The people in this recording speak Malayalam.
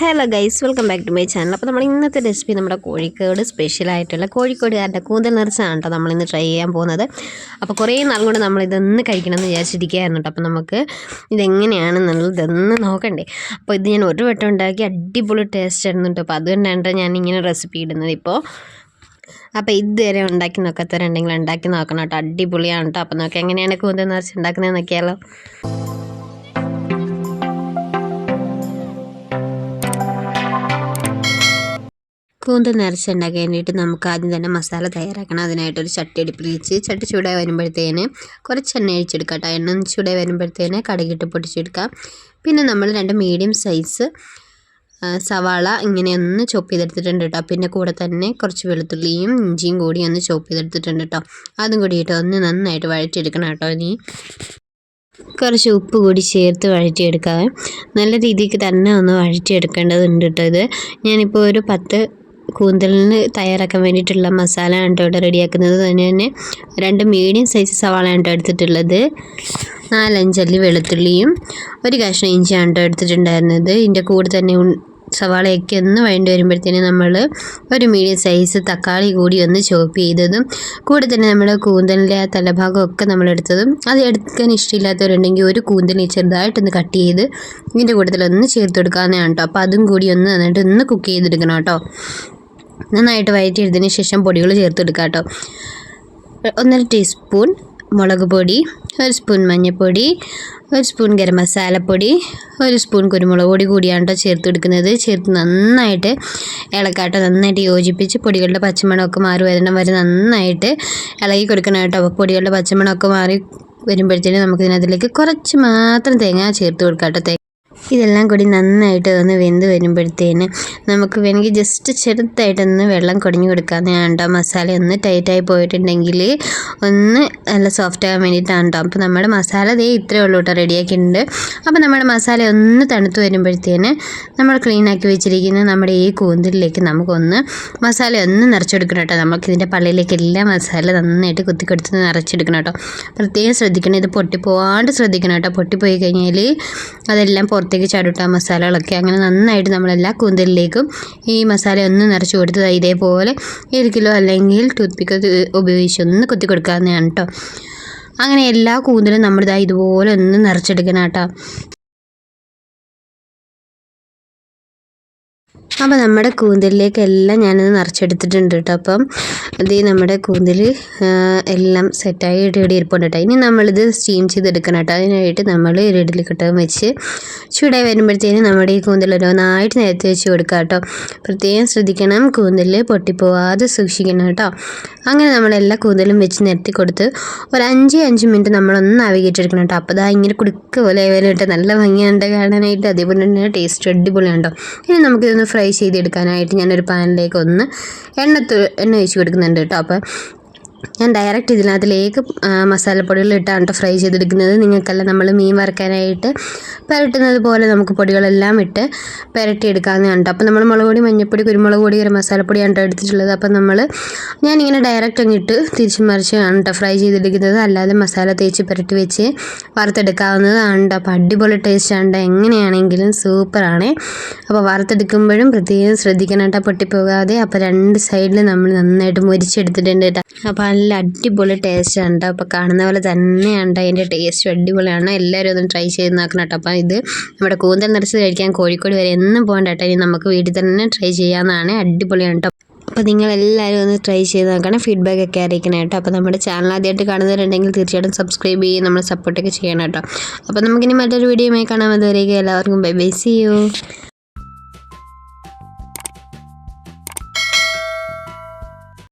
Hello guys welcome back to my channel അപ്പോൾ നമ്മൾ ഇന്നത്തെ റെസിപ്പി നമ്മുടെ കോഴിക്കോട് സ്പെഷ്യലായിട്ടുള്ള കോഴിക്കോടുകാരുടെ കൂന്തൽ നിറച്ചാണ് കേട്ടോ നമ്മളിന്ന് ട്രൈ ചെയ്യാൻ പോകുന്നത്. അപ്പോൾ കുറേ നാൾ കൊണ്ട് നമ്മളിതൊന്ന് കഴിക്കണമെന്ന് വിചാരിച്ചിരിക്കുകയായിരുന്നു കേട്ടോ. അപ്പോൾ നമുക്ക് ഇതെങ്ങനെയാണെന്നുള്ളത് ഇതൊന്ന് നോക്കണ്ടേ. അപ്പോൾ ഇത് ഞാൻ ഒരു വട്ടം ഉണ്ടാക്കി അടിപൊളി ടേസ്റ്റ് ആയിരുന്നു കേട്ടോ. അപ്പോൾ അതുകൊണ്ടാണ് ഞാൻ ഇങ്ങനെ റെസിപ്പി ഇടുന്നത് ഇപ്പോൾ അപ്പോൾ ഇതുവരെ ഉണ്ടാക്കി നോക്കാത്തവരുണ്ടെങ്കിൽ ഉണ്ടാക്കി നോക്കണം കേട്ടോ. അടിപൊളിയാണ് കേട്ടോ. അപ്പോൾ നോക്കാം എങ്ങനെയാണ് കൂന്തൽ നിറച്ച് ഉണ്ടാക്കുന്നത് കൂന്തൽ നിറച്ചുണ്ടാക്കാൻ വേണ്ടിയിട്ട് നമുക്ക് ആദ്യം തന്നെ മസാല തയ്യാറാക്കണം. അതിനായിട്ടൊരു ചട്ടി അടുപ്പിൽ വെച്ച് ചട്ടി ചൂടായി വരുമ്പോഴത്തേന് കുറച്ച് എണ്ണ ഒഴിച്ചെടുക്കാം കേട്ടോ. എണ്ണ ചൂടായി വരുമ്പോഴത്തേന് കടകിട്ട് പൊട്ടിച്ചെടുക്കാം. പിന്നെ നമ്മൾ രണ്ട് മീഡിയം സൈസ് സവാള ഇങ്ങനെ ഒന്ന് ചോപ്പ് ചെയ്തെടുത്തിട്ടുണ്ട് കേട്ടോ. പിന്നെ കൂടെ തന്നെ കുറച്ച് വെളുത്തുള്ളിയും ഇഞ്ചിയും കൂടി ഒന്ന് ചോപ്പ് ചെയ്തെടുത്തിട്ടുണ്ട് കേട്ടോ. അതും കൂടിയിട്ട് ഒന്ന് നന്നായിട്ട് വഴറ്റിയെടുക്കണം കേട്ടോ ഇനി. കുറച്ച് ഉപ്പ് കൂടി ചേർത്ത് വഴറ്റിയെടുക്കാം. നല്ല രീതിക്ക് തന്നെ ഒന്ന് വഴറ്റിയെടുക്കേണ്ടതുണ്ട് കേട്ടോ ഇത്. ഞാനിപ്പോൾ ഒരു പത്ത് കൂന്തലിന് തയ്യാറാക്കാൻ വേണ്ടിയിട്ടുള്ള മസാല ആണ് കേട്ടോ ഇവിടെ റെഡിയാക്കുന്നത് തന്നെ തന്നെ രണ്ട് മീഡിയം സൈസ് സവാളയാണ് കേട്ടോ എടുത്തിട്ടുള്ളത്. നാലഞ്ചല്ലി വെളുത്തുള്ളിയും ഒരു കഷ്ണം ഇഞ്ചിയാണ് കേട്ടോ എടുത്തിട്ടുണ്ടായിരുന്നത്. ഇതിന്റെ കൂടെ തന്നെ സവാളയൊക്കെ ഒന്ന് വേണ്ടി വരുമ്പോഴത്തേന് നമ്മൾ ഒരു മീഡിയം സൈസ് തക്കാളി കൂടി ഒന്ന് ചോപ്പ് ചെയ്തതും കൂടെ തന്നെ നമ്മുടെ കൂന്തലിന്റെ ആ തലഭാഗമൊക്കെ നമ്മൾ എടുത്തതും അത് എടുക്കാൻ ഇഷ്ടമില്ലാത്തവരുണ്ടെങ്കിൽ ഒരു കൂന്തലിനെ ചെറുതായിട്ടൊന്ന് കട്ട് ചെയ്ത് ഇതിന്റെ കൂട്ടത്തിൽ ഒന്ന് ചേർത്ത് കൊടുക്കാവുന്നതാണ് കേട്ടോ അപ്പോൾ അതും കൂടി ഒന്ന് നന്നായിട്ട് ഒന്ന് കുക്ക് ചെയ്തെടുക്കണം കേട്ടോ നന്നായിട്ട് വഴറ്റിയെടുത്തതിന് ശേഷം പൊടികൾ ചേർത്തെടുക്കാം കേട്ടോ. ഒന്നര ടീസ്പൂൺ മുളക് പൊടി ഒരു സ്പൂൺ മഞ്ഞൾപ്പൊടി ഒരു സ്പൂൺ ഗരം മസാലപ്പൊടി ഒരു സ്പൂൺ കുരുമുളക് പൊടി കൂടിയാണ് കേട്ടോ ചേർത്ത് കൊടുക്കുന്നത് ചേർത്ത് നന്നായിട്ട് ഇളക്കാട്ടോ നന്നായിട്ട് യോജിപ്പിച്ച് പൊടികളുടെ പച്ചമണമൊക്കെ മാറി വരണം വരെ നന്നായിട്ട് ഇളകി കൊടുക്കണം കേട്ടോ. അപ്പോൾ പൊടികളുടെ പച്ചമണമൊക്കെ മാറി വരുമ്പോഴത്തേനും നമുക്ക് ഇതിനകത്തിലേക്ക് കുറച്ച് മാത്രം തേങ്ങ ചേർത്ത് കൊടുക്കാം കേട്ടോ ഇതെല്ലാം കൂടി നന്നായിട്ട് ഒന്ന് വെന്ത് വരുമ്പോഴത്തേന് നമുക്ക് വേണമെങ്കിൽ ജസ്റ്റ് ചെറുതായിട്ടൊന്ന് വെള്ളം കുടഞ്ഞു കൊടുക്കാവുന്നതാണ് കേട്ടോ മസാല ഒന്ന് ടൈറ്റായി പോയിട്ടുണ്ടെങ്കിൽ ഒന്ന് നല്ല സോഫ്റ്റ് ആകാൻ വേണ്ടിയിട്ടാണ് അപ്പോൾ നമ്മുടെ മസാല ദേ ഇത്രയേ ഉള്ളൂ കേട്ടോ റെഡിയാക്കിയിട്ടുണ്ട് അപ്പോൾ നമ്മുടെ മസാല ഒന്ന് തണുത്ത് വരുമ്പോഴത്തേന് നമ്മൾ ക്ലീൻ ആക്കി വെച്ചിരിക്കുന്ന നമ്മുടെ ഈ കൂന്തലിലേക്ക് നമുക്കൊന്ന് മസാല ഒന്ന് നിറച്ചെടുക്കണം കേട്ടോ. നമുക്കിതിന്റെ പള്ളിയിലേക്ക് എല്ലാ മസാല നന്നായിട്ട് കുത്തി കൊടുത്ത് നിറച്ചെടുക്കണം കേട്ടോ. പ്രത്യേകം ശ്രദ്ധിക്കണം ഇത് പൊട്ടിപ്പോവാണ്ട് ശ്രദ്ധിക്കണം കേട്ടോ. പൊട്ടിപ്പോയി കഴിഞ്ഞാൽ അതെല്ലാം പുറത്തേക്ക് ചാടുട്ടാ മസാലകളൊക്കെ അങ്ങനെ നന്നായിട്ട് നമ്മൾ എല്ലാ കൂന്തലിലേക്കും ഈ മസാല ഒന്ന് നിറച്ച് കൊടുത്തത് ഇതേപോലെ ഒരു കിലോ അല്ലെങ്കിൽ ടൂത്ത് പിക്ക് ഉപയോഗിച്ച് ഒന്ന് കുത്തി കൊടുക്കാവുന്നതാണ് കേട്ടോ അങ്ങനെ എല്ലാ കൂന്തലും നമ്മളിതാ ഇതുപോലെ ഒന്ന് നിറച്ചെടുക്കണം കേട്ടോ അപ്പോൾ നമ്മുടെ കൂന്തലിലേക്കെല്ലാം ഞാനത് നിറച്ചെടുത്തിട്ടുണ്ട് കേട്ടോ. അപ്പം ഇത് നമ്മുടെ കൂന്തൽ എല്ലാം സെറ്റായി ഇടി ഇരിപ്പുണ്ട് കേട്ടോ. ഇനി നമ്മളിത് സ്റ്റീം ചെയ്തെടുക്കണം കേട്ടോ. അതിനായിട്ട് നമ്മൾ ഒരു കിട്ടാൻ വെച്ച് ചൂടായി വരുമ്പോഴത്തേനും നമ്മുടെ ഈ കൂന്തൽ ഓരോന്നായിട്ട് നേരത്തെ വെച്ച് കൊടുക്കുക കേട്ടോ. പ്രത്യേകം ശ്രദ്ധിക്കണം കൂന്തൽ പൊട്ടിപ്പോവാതെ സൂക്ഷിക്കണം കേട്ടോ. അങ്ങനെ നമ്മളെല്ലാ കൂന്തലും വെച്ച് നിരത്തി കൊടുത്ത് ഒരു അഞ്ച് അഞ്ച് മിനിറ്റ് നമ്മളൊന്ന് ആവികേറ്റെടുക്കണം കേട്ടോ. അപ്പോൾ ഇതാ ഇങ്ങനെ കുടുക്ക പോലെ വരും കേട്ടോ. നല്ല ഭംഗിയുണ്ട് കാണാനായിട്ട്. അതേപോലെ തന്നെ ടേസ്റ്റ് അടിപൊളിയുണ്ടോ ഇനി നമുക്കിതൊന്ന് ഫ്രൈ ചെയ്തെടുക്കാനായിട്ട് ഞാനൊരു പാനിലേക്ക് ഒന്ന് എണ്ണ എണ്ണ ഒഴിച്ച് കൊടുക്കുന്നുണ്ട് കേട്ടോ. അപ്പോൾ ഞാൻ ഡയറക്റ്റ് ഇതിനകത്തിലേക്ക് മസാലപ്പൊടികൾ ഇട്ടാണ് ഫ്രൈ ചെയ്തെടുക്കുന്നത്. നിങ്ങൾക്കല്ല നമ്മൾ മീൻ വറുക്കാനായിട്ട് പുരട്ടുന്നത് പോലെ നമുക്ക് പൊടികളെല്ലാം ഇട്ട് പുരട്ടിയെടുക്കാവുന്നതാണ് കേട്ടോ. അപ്പോൾ നമ്മൾ മുളക് പൊടി മഞ്ഞൾപ്പൊടി കുരുമുളക് പൊടി ഗരം മസാലപ്പൊടിയാണ് കേട്ടോ എടുത്തിട്ടുള്ളത്. അപ്പോൾ നമ്മൾ ഞാനിങ്ങനെ ഡയറക്റ്റ് അങ്ങിട്ട് തിരിച്ചും മറിച്ചാണ് കേട്ടോ ഫ്രൈ ചെയ്തെടുക്കുന്നത്. അല്ലാതെ മസാല തേച്ച് പുരട്ടി വെച്ച് വറുത്തെടുക്കാവുന്നതാണ് കേട്ടോ. അപ്പോൾ അടിപൊളി ടേസ്റ്റ് കേട്ടോ. എങ്ങനെയാണെങ്കിലും സൂപ്പറാണ് അപ്പോൾ വറുത്തെടുക്കുമ്പോഴും പ്രത്യേകം ശ്രദ്ധിക്കണം കേട്ടോ. പൊട്ടിപ്പോകാതെ. അപ്പോൾ രണ്ട് സൈഡിൽ നമ്മൾ നന്നായിട്ട് മുരിച്ചെടുത്തിട്ടുണ്ട് കേട്ടോ. അപ്പോൾ നല്ല അടിപൊളി ടേസ്റ്റ് ഉണ്ട് അപ്പോൾ കാണുന്ന പോലെ തന്നെയാണ് അതിന്റെ ടേസ്റ്റ് അടിപൊളിയാണ്? എല്ലാവരും ഒന്ന് ട്രൈ ചെയ്ത് നോക്കണം കേട്ടോ. അപ്പോൾ ഇത് നമ്മുടെ കൂന്തൽ നിറച്ച് കഴിക്കാൻ കോഴിക്കോട് വരെ എന്നും പോകണ്ട കേട്ടോ. ഇനി നമുക്ക് വീട്ടിൽ തന്നെ ട്രൈ ചെയ്യാമെന്നാണ് അടിപൊളിയാണ് കേട്ടോ. അപ്പോൾ നിങ്ങൾ എല്ലാവരും ഒന്ന് ട്രൈ ചെയ്ത് നോക്കണം. ഫീഡ്ബാക്ക് ഒക്കെ അറിയിക്കണം കേട്ടോ. അപ്പോൾ നമ്മുടെ ചാനൽ ആദ്യമായിട്ട് കാണുന്നവരുണ്ടെങ്കിൽ തീർച്ചയായിട്ടും സബ്സ്ക്രൈബ് ചെയ്യും. നമ്മളെ സപ്പോർട്ടൊക്കെ ചെയ്യണം കേട്ടോ. അപ്പോൾ നമുക്കിനി മറ്റൊരു വീഡിയോയുമായി കാണാൻ അതുവരെയൊക്കെ എല്ലാവർക്കും ബൈ ബൈ സി യു